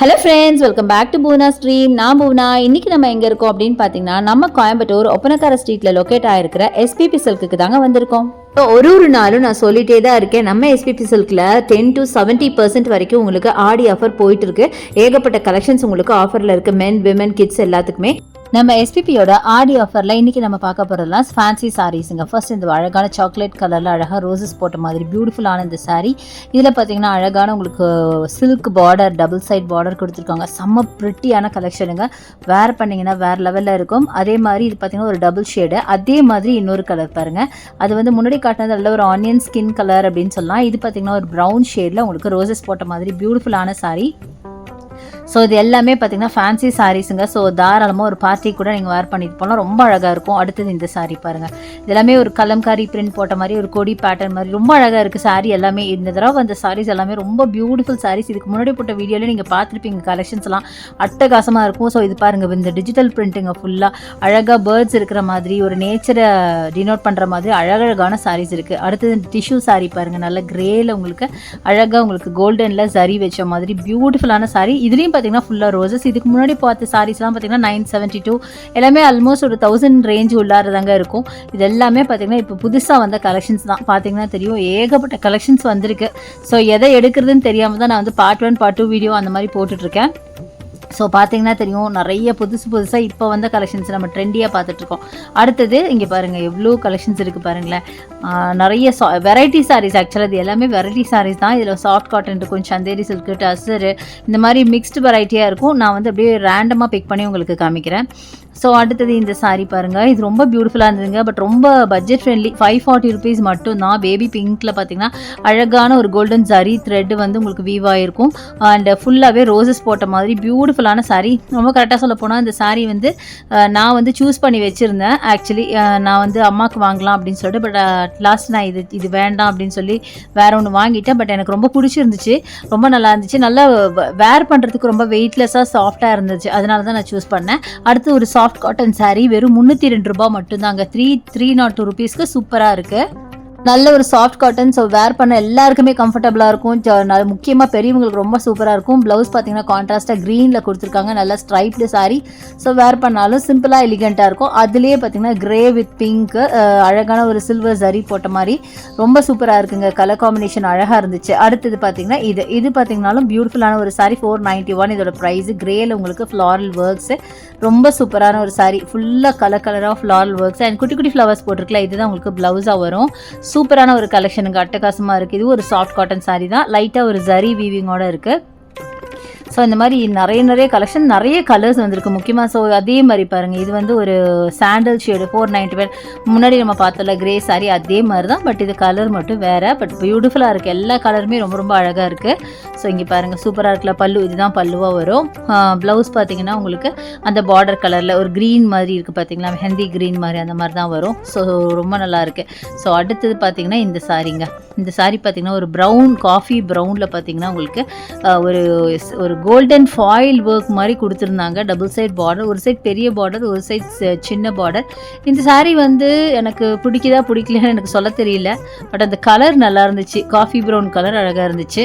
Hello friends welcome back to Poona stream நான் பூனா இன்றைக்கி நம்ம எங்கே இருக்கோம் அப்படின்னு பார்த்தீங்கன்னா நம்ம கோயம்புத்தூர் ஒப்பனக்கார ஸ்ட்ரீட்டில் லொக்கேட் ஆகிருக்கிற எஸ்பிபி சில்க்குக்கு தாங்க வந்திருக்கோம். இப்போ ஒரு ஒரு நாளும் நான் சொல்லிட்டே தான் இருக்கேன். நம்ம எஸ்பிபி சில்கில் டென் டு செவன்ட்டி பர்சன்ட் வரைக்கும் உங்களுக்கு ஆடி ஆஃபர் போயிட்டு இருக்கு. ஏகப்பட்ட கலெக்ஷன்ஸ் உங்களுக்கு ஆஃபரில் இருக்குது மென் விமன் கிட்ஸ் எல்லாத்துக்குமே. நம்ம எஸ்பிபியோட ஆடி ஆஃபரில் இன்னைக்கு நம்ம பார்க்க போகிறதுலாம் ஃபேன்சி சாரீஸுங்க ஃபர்ஸ்ட் இந்த அழகான சாக்லேட் கலரில் அழகாக ரோசஸ் போட்ட மாதிரி பியூட்டிஃபுல்லான இந்த சாரீ இதில் பார்த்தீங்கன்னா அழகான உங்களுக்கு silk border double side border கொடுத்துருக்காங்க. செம்ம ப்ரிட்டியான கலெக்ஷனுங்க வேர் பண்ணிங்கன்னா வேறு லெவலில் இருக்கும். அதே மாதிரி இது பார்த்தீங்கன்னா ஒரு டபுள் ஷேடு அதே மாதிரி இன்னொரு கலர் பாருங்கள் அது வந்து முன்னாடி காட்டினது நல்ல ஒரு ஆனியன் ஸ்கின் கலர் அப்படின்னு சொல்லலாம். இது பார்த்தீங்கன்னா ஒரு ப்ரௌன் ஷேடில் உங்களுக்கு ரோசஸ் போட்ட மாதிரி பியூட்டிஃபுல்லான சாரீ ஸோ இது எல்லாமே பார்த்தீங்கன்னா ஃபேன்சி சாரீஸுங்க ஸோ தாராளமாக ஒரு பார்ட்டி கூட நீங்கள் வேர் பண்ணிட்டு போகலாம் ரொம்ப அழகாக இருக்கும். அடுத்தது இந்த சாரீ பாருங்கள் இது எல்லாமே ஒரு கலம்காரி பிரிண்ட் போட்ட மாதிரி ஒரு கொடி பேட்டர்ன் மாதிரி. ரொம்ப அழகாக இருக்குது சாரீ எல்லாமே. இந்த தடவை அந்த சாரீஸ் எல்லாமே ரொம்ப பியூட்டிஃபுல் சாரீஸ் இதுக்கு முன்னாடி போட்ட வீடியோவில் நீங்கள் பார்த்துருப்பீங்க கலெக்ஷன்ஸ்லாம் அட்டகாசமாக இருக்கும். ஸோ இது பாருங்கள் இந்த டிஜிட்டல் பிரிண்ட்டுங்க ஃபுல்லாக அழகாக பேர்ட்ஸ் இருக்கிற மாதிரி ஒரு நேச்சரை டினோட் பண்ணுற மாதிரி அழகழகான சாரீஸ் இருக்குது அடுத்தது டிஷ்யூ சாரீ பாருங்கள் நல்ல கிரேயில் உங்களுக்கு அழகாக உங்களுக்கு கோல்டனில் சரி வச்ச மாதிரி பியூட்டிஃபுல்லான சாரீ இதுலேயும் பார்த்தீங்கன்னா ஃபுல்லாக ரோசஸ் இதுக்கு முன்னாடி பார்த்த சாரீஸ்லாம் பார்த்தீங்கன்னா நைன் செவன்ட்டி டூ எல்லாமே ஆல்மோஸ்ட் ஒரு தௌசண்ட் ரேஞ்ச் உள்ளாரதாங்க இருக்கும். இது எல்லாமே பார்த்தீங்கன்னா இப்போ புதுசாக வந்த கலெக்ஷன்ஸ் தான். பார்த்தீங்கன்னா தெரியும். ஏகப்பட்ட கலெக்ஷன்ஸ் வந்திருக்கு. ஸோ எதை எடுக்கிறதுன்னு தெரியாமல் தான் நான் வந்து part one part two video அந்த மாதிரி போட்டுட்ருக்கேன் ஸோ பார்த்தீங்கன்னா தெரியும் நிறைய புதுசு புதுசாக இப்போ வந்த கலெக்ஷன்ஸ் நம்ம ட்ரெண்டியாக பார்த்துட்ருக்கோம். அடுத்தது இங்கே பாருங்கள் எவ்வளோ கலெக்ஷன்ஸ் இருக்குது பாருங்களேன். நிறைய சா வெரைட்டி சாரீஸ் ஆக்சுவலாக இது எல்லாமே வெரைட்டி சாரீஸ் தான். இதில் சாஃப்ட் காட்டன் இருக்கும் சந்தேரி சில்க்கு டசரு இந்த மாதிரி மிக்ஸ்டு வெரைட்டியாக இருக்கும். நான் வந்து அப்படியே ரேண்டமாக பிக் பண்ணி உங்களுக்கு காமிக்கிறேன். ஸோ அடுத்தது இந்த saree பாருங்கள் இது ரொம்ப பியூட்டிஃபுல்லாக இருந்ததுங்க பட் ரொம்ப budget friendly five forty rupees மட்டும் தான் பேபி பிங்க்கில் பார்த்தீங்கன்னா அழகான ஒரு கோல்டன் சாரி த்ரெட் வந்து உங்களுக்கு வீவ் ஆகிருக்கும் அண்ட் ஃபுல்லாகவே ரோசஸ் போட்ட மாதிரி பியூட்டிஃபுல் பியூட்டிஃபுல்லான saree. ரொம்ப கரெக்டாக சொல்ல போனால் இந்த saree வந்து நான் வந்து சூஸ் பண்ணி வச்சுருந்தேன். ஆக்சுவலி நான் வந்து அம்மாவுக்கு வாங்கலாம் அப்படின்னு சொல்லிட்டு பட் லாஸ்ட் நான் இது இது வேண்டாம் அப்படின்னு சொல்லி வேற ஒன்று வாங்கிட்டேன். பட் எனக்கு ரொம்ப பிடிச்சிருந்துச்சு. ரொம்ப நல்லா இருந்துச்சு. நல்லா வேர் பண்ணுறதுக்கு ரொம்ப வெயிட்லெஸ்ஸாக சாஃப்டாக இருந்துச்சு. அதனால தான் நான் சூஸ் பண்ணேன். அடுத்து ஒரு சாஃப்ட் காட்டன் சாரீ வெறும் முந்நூற்றி ரெண்டு ரூபாய் மட்டும்தாங்க. த்ரீ த்ரீ நாட் டூ ருபீஸ்க்கு சூப்பராக இருக்குது நல்ல ஒரு சாஃப்ட் காட்டன் ஸோ வேர் பண்ண எல்லாருக்குமே கம்ஃபர்டபுளாக இருக்கும். முக்கியமாக பெரியவங்களுக்கு ரொம்ப சூப்பராக இருக்கும். ப்ளவுஸ் பார்த்தீங்கன்னா கான்ட்ராஸ்ட்டாக க்ரீனில் கொடுத்துருக்காங்க. நல்லா ஸ்ட்ரைப்டு saree. ஸோ வேர் பண்ணாலும் சிம்பிளாக எலிகண்ட்டாக இருக்கும். அதுலேயே பார்த்தீங்கன்னா கிரே வித் பிங்க் அழகான ஒரு சில்வர் ஜரி போட்ட மாதிரி ரொம்ப சூப்பராக இருக்குங்க. கலர் காம்பினேஷன் அழகாக இருந்துச்சு. அடுத்தது பார்த்தீங்கன்னா இது. இது பார்த்தீங்கனாலும் பியூட்டிஃபுல்லான ஒரு சாரி ஃபோர் நைன்ட்டி ஒன் இதோட ப்ரைஸ் க்ரேயில் உங்களுக்கு ஃப்ளாரல் ஒர்க்ஸு ரொம்ப சூப்பரான ஒரு சாரி ஃபுல்லாக கலர் கலராக ஃப்ளாரல் ஒர்க்ஸ் அண்ட் குட்டி குட்டி ஃப்ளவர்ஸ் போட்டிருக்கல இதுதான் உங்களுக்கு ப்ளவுஸாக வரும். சூப்பரான ஒரு கலெக்ஷனுக்கு அட்டகாசமாக இருக்குது இது ஒரு சாஃப்ட் காட்டன் சாரீ தான். லைட்டாக ஒரு ஜரி வீவிங்கோட இருக்குது ஸோ இந்த மாதிரி நிறைய நிறைய கலெக்ஷன் நிறைய கலர்ஸ் வந்திருக்கு. முக்கியமாக ஸோ அதே மாதிரி பாருங்கள் இது வந்து ஒரு sandal shade four ninety five முன்னாடி நம்ம பார்த்தோம்ல கிரே சாரி அதே மாதிரி தான் பட் இது கலர் மட்டும் வேறு. பட் பியூட்டிஃபுல்லாக இருக்குது எல்லா கலருமே ரொம்ப ரொம்ப அழகாக இருக்குது ஸோ இங்கே பாருங்கள் சூப்பராக இருக்கல பல்லு இதுதான் பல்லுவாக வரும். ப்ளவுஸ் பார்த்தீங்கன்னா உங்களுக்கு அந்த பார்டர் கலரில் ஒரு க்ரீன் மாதிரி இருக்குது பார்த்தீங்களா? மெஹந்தி க்ரீன் மாதிரி அந்த மாதிரி தான் வரும். ஸோ ரொம்ப நல்லா இருக்குது ஸோ அடுத்தது பார்த்தீங்கன்னா இந்த சாரிங்க. இந்த சாரீ பார்த்தீங்கன்னா ஒரு ப்ரௌன் காஃபி ப்ரௌனில் பார்த்தீங்கன்னா உங்களுக்கு ஒரு ஒரு கோல்டன் ஃபாயில் ஒர்க் மாதிரி கொடுத்துருந்தாங்க. டபுள் சைட் பார்டர் ஒரு சைட் பெரிய பார்டர் ஒரு சைட் சின்ன பார்டர் இந்த சாரீ வந்து எனக்கு பிடிக்குதா பிடிக்கலன்னு எனக்கு சொல்ல தெரியல. பட் அந்த கலர் நல்லா இருந்துச்சு. காஃபி ப்ரௌன் கலர் அழகாக இருந்துச்சு.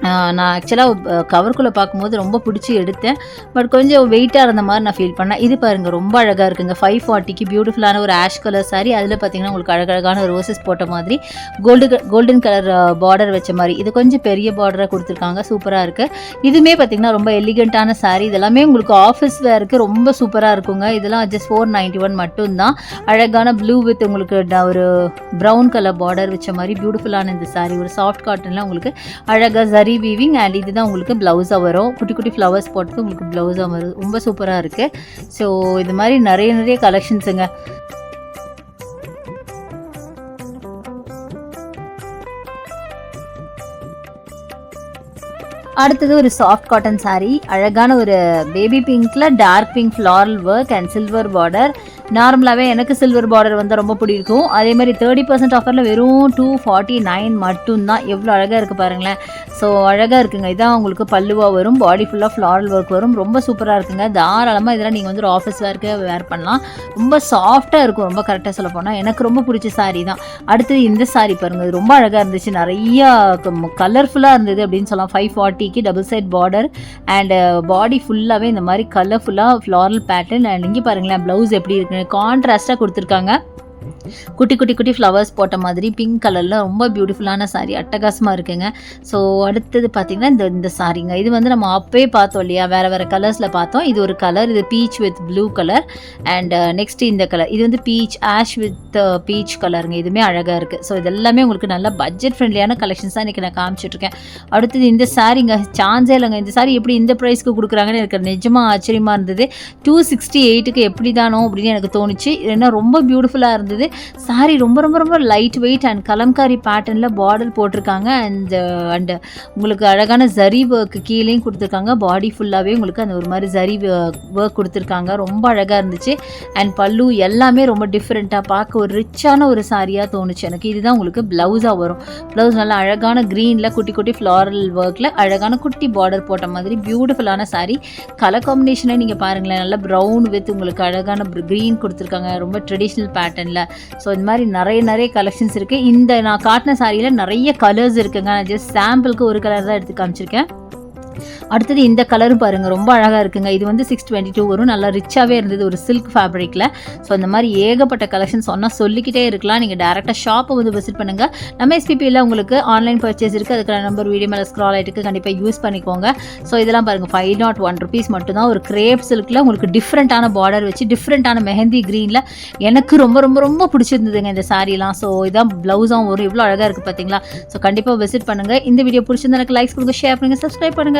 நான் ஆக்சுவலாக கவருக்குள்ளே பார்க்கும்போது ரொம்ப பிடிச்சி எடுத்தேன். பட் கொஞ்சம் வெயிட்டாக இருந்த மாதிரி நான் ஃபீல் பண்ணேன். இது பாருங்கள் ரொம்ப அழகாக இருக்குங்க ஃபைவ் ஃபார்ட்டிக்கு பியூட்டிஃபுல்லான ஒரு ஆஷ் கலர் சாரி அதில் பார்த்தீங்கன்னா உங்களுக்கு அழகழகான ரோசஸ் போட்ட மாதிரி கோல்டு கோல்டன் கலர் பார்டர் வச்ச மாதிரி. இது கொஞ்சம் பெரிய பார்டராக கொடுத்துருக்காங்க. சூப்பராக இருக்குது இதுவுமே பார்த்தீங்கன்னா ரொம்ப எலிகண்ட்டான சாரி இதெல்லாமே உங்களுக்கு ஆஃபீஸ் வேருக்கு ரொம்ப சூப்பராக இருக்குங்க. இதெல்லாம் ஜஸ்ட் ஃபோர் நைன்ட்டி ஒன் மட்டும்தான். அழகான ப்ளூ வித் உங்களுக்கு ட- ஒரு ப்ரௌன் கலர் பார்டர் வச்ச மாதிரி பியூட்டிஃபுல்லான இந்த சாரி ஒரு சாஃப்ட் காட்டனில் உங்களுக்கு அழகாக ஜரி வீவிங் அண்ட் இதுதான் உங்களுக்கு ப்ளவுஸாக வரும். குட்டி குட்டி ஃப்ளவர்ஸ் போட்டு உங்களுக்கு ப்ளவுஸாக வரும். ரொம்ப சூப்பராக இருக்குது ஸோ இது மாதிரி நிறைய நிறைய கலெக்ஷன்ஸுங்க அடுத்தது ஒரு சாஃப்ட் காட்டன் சாரீ அழகான ஒரு baby பிங்க்ல dark pink floral work and silver border நார்மலாகவே எனக்கு சில்வர் பார்டர் வந்து ரொம்ப பிடிக்கும். அதே மாதிரி தேர்ட்டி பர்சன்ட் ஆஃபரில் வெறும் டூ ஃபார்ட்டி நைன் மட்டும்தான். எவ்வளோ அழகாக இருக்குது பாருங்களேன். ஸோ அழகாக இருக்குங்க. இதான் உங்களுக்கு பல்லுவாக வரும். பாடி ஃபுல்லாக ஃப்ளாரல் ஒர்க் வரும். ரொம்ப சூப்பராக இருக்குங்க. தாராளமாக இதெல்லாம் நீங்கள் வந்து ஒரு ஆஃபீஸ் வேர்க்கு வேர் பண்ணலாம். ரொம்ப சாஃப்டாக இருக்கும். ரொம்ப கரெக்டாக சொல்ல போனால் எனக்கு ரொம்ப பிடிச்ச சாரீ தான். அடுத்தது இந்த சாரீ பாருங்கள் இது ரொம்ப அழகாக இருந்துச்சு. நிறையா கலர்ஃபுல்லாக இருந்தது அப்படின்னு சொல்லலாம். Five ஃபார்ட்டிக்கு double side border and body ஃபுல்லாகவே இந்த மாதிரி கலர்ஃபுல்லாக ஃப்ளாரல் பேட்டர்ன் அண்ட் இங்கே பாருங்களேன் ப்ளவுஸ் எப்படி இருக்குன்னு கான்ட்ராஸ்ட்டாக கொடுத்துருக்காங்க. குட்டி குட்டி குட்டி ஃப்ளவர்ஸ் போட்ட மாதிரி பிங்க் கலரில் ரொம்ப பியூட்டிஃபுல்லான சாரீ அட்டகாசமாக இருக்குங்க. ஸோ அடுத்தது பார்த்திங்கன்னா இந்த இந்த சாரிங்க இது வந்து நம்ம அப்பவே பார்த்தோம் இல்லையா? வேறு வேறு கலர்ஸில் பார்த்தோம். இது ஒரு கலர் இது peach with blue colour and next இந்த கலர் இது வந்து பீச் ஆஷ் வித் பீச் கலருங்க இதுவுமே அழகாக இருக்குது ஸோ இதெல்லாமே உங்களுக்கு நல்ல பட்ஜெட் ஃப்ரெண்ட்லியான கலெக்ஷன்ஸ் தான் இன்றைக்கி நான் காமிச்சிட்ருக்கேன். அடுத்தது இந்த சாரீங்க சான்ஸே இல்லைங்க. இந்த சாரி எப்படி இந்த ப்ரைஸ்க்கு கொடுக்குறாங்கன்னு எனக்கு நிஜமாக ஆச்சரியமாக இருந்தது. டூ சிக்ஸ்டி எயிட்டுக்கு எப்படி தானோ அப்படின்னு எனக்கு தோணுச்சு. ஏன்னா ரொம்ப பியூட்டிஃபுல்லாக இருந்தது. சாரி ரொம்ப ரொம்ப ரொம்ப லைட் வெயிட் அண்ட் கலம்காரி பேட்டர்னில் பார்டர் போட்டிருக்காங்க. அண்ட் அண்டு uh, உங்களுக்கு அழகான ஜரி ஒர்க்கு கீழேயும் கொடுத்துருக்காங்க. பாடி ஃபுல்லாகவே உங்களுக்கு அந்த ஒரு மாதிரி ஜரி ஒர்க் கொடுத்துருக்காங்க. ரொம்ப அழகாக இருந்துச்சு. அண்ட் பல்லு எல்லாமே ரொம்ப டிஃப்ரெண்ட்டாக பார்க்க ஒரு ரிச்சான ஒரு சாரியாக தோணுச்சு. எனக்கு இதுதான் உங்களுக்கு ப்ளவுஸாக வரும். ப்ளவுஸ் நல்லா அழகான க்ரீனில் குட்டி குட்டி ஃப்ளாரல் ஒர்க்கில் அழகான குட்டி பார்டர் போட்ட மாதிரி பியூட்டிஃபுல்லான சாரீ கலர் காம்பினேஷனே நீங்கள் பாருங்களேன். நல்லா ப்ரௌன் வித் உங்களுக்கு அழகான க்ரீன் கொடுத்துருக்காங்க. ரொம்ப ட்ரெடிஷ்னல் பேட்டர்னில் ஸோ இந்த மாதிரி நிறைய நிறைய கலெக்ஷன்ஸ் இருக்குது இந்த நான் காட்டின சாரியில் நிறைய கலர்ஸ் இருக்குங்க. நான் ஜஸ்ட் சாம்பிளுக்கு ஒரு கலர் தான் எடுத்து காமிச்சிருக்கேன். அடுத்தது இந்த கலரும் பாருங்கள் ரொம்ப அழகாக இருக்குங்க. இது வந்து சிக்ஸ் டுவெண்ட்டி டூ வரும். நல்லா ரிச்சாகவே இருந்தது ஒரு சில்க் ஃபேப்ரிக்கில் ஸோ இந்த மாதிரி ஏகப்பட்ட கலெக்ஷன் சொன்னால் சொல்லிக்கிட்டே இருக்கலாம். நீங்கள் டேரெக்டாக ஷாப்பை வந்து விசிட் பண்ணுங்கள் நம்ம எஸ்பிபியில் உங்களுக்கு ஆன்லைன் பர்ச்சேஸ் இருக்குது அதுக்கான நம்பர் வீடியோ மேலே ஸ்க்ரால் ஆகிட்டு கண்டிப்பாக யூஸ் பண்ணிக்கோங்க. ஸோ இதெல்லாம் பாருங்கள் ஃபைவ் நாட் ஒன் ருபீஸ் மட்டும்தான். ஒரு கிரேப் சில்கில் உங்களுக்கு டிஃப்ரெண்ட்டான பார்டர் வச்சு டிஃப்ரெண்ட்டான மெஹந்தி க்ரீனில் எனக்கு ரொம்ப ரொம்ப ரொம்ப பிடிச்சிருந்ததுங்க இந்த சாரீலாம் ஸோ இதான் ப்ளவுஸும் வரும். இவ்வளோ அழகாக இருக்குது பார்த்தீங்களா ஸோ கண்டிப்பாக விசிட் பண்ணுங்கள் இந்த வீடியோ பிடிச்சிருந்தா எனக்கு லைக்ஸ் கொடுங்க ஷேர் பண்ணுங்கள் சப்ஸ்கிரைப் பண்ணுங்கள்